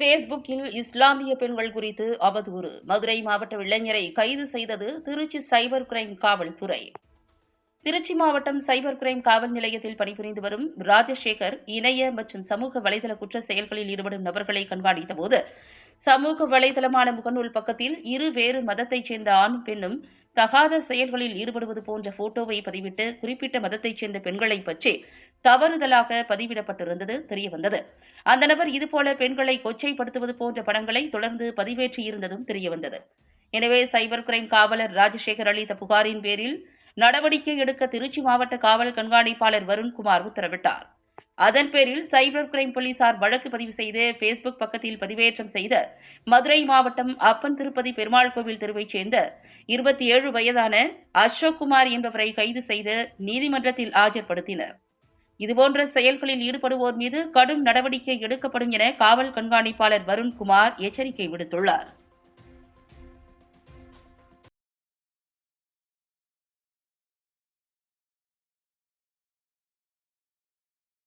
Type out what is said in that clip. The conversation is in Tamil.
பேஸ்புக்கில் இஸ்லாமிய பெண்கள் குறித்து அவதூறு. மதுரை மாவட்ட இளைஞரை கைது செய்தது திருச்சி சைபர் கிரைம் காவல்துறை. திருச்சி மாவட்டம் சைபர் கிரைம் காவல் நிலையத்தில் பணிபுரிந்து வரும் ராஜசேகர் இணைய மற்றும் சமூக வலைதள குற்ற செயல்களில் ஈடுபடும் நபர்களை கண்காணித்தபோது சமூக வலைதளமான முகநூல் பக்கத்தில் இரு வேறு மதத்தைச் சேர்ந்த ஆண் பெண்ணும் தகாத செயல்களில் ஈடுபடுவது போன்ற போட்டோவை பதிவிட்டு குறிப்பிட்ட மதத்தைச் சேர்ந்த பெண்களை பற்றி தவறுதலாக பதிவிடப்பட்டிருந்தது தெரியவந்தது. அந்த நபர் இதுபோல பெண்களை கொச்சைப்படுத்துவது போன்ற படங்களை தொடர்ந்து பதிவேற்றியிருந்ததும் தெரியவந்தது. எனவே சைபர் கிரைம் காவலர் ராஜசேகர் அளித்த புகாரின் பேரில் நடவடிக்கை எடுக்க திருச்சி மாவட்ட காவல் கண்காணிப்பாளர் வருண்குமார் உத்தரவிட்டார். அதன் பேரில் சைபர் கிரைம் போலீசார் வழக்கு பதிவு செய்து ஃபேஸ்புக் பக்கத்தில் பதிவேற்றம் செய்த மதுரை மாவட்டம் அப்பன் திருப்பதி பெருமாள் கோவில் தெருவைச் சேர்ந்த இருபத்தி ஏழு வயதான அசோக் குமார் என்பவரை கைது செய்து நீதிமன்றத்தில் ஆஜர்படுத்தினர். இதுபோன்ற செயல்களில் ஈடுபடுவோர் மீது கடும் நடவடிக்கை எடுக்கப்படும் என காவல் கண்காணிப்பாளர் வருண்குமார் எச்சரிக்கை விடுத்துள்ளார்.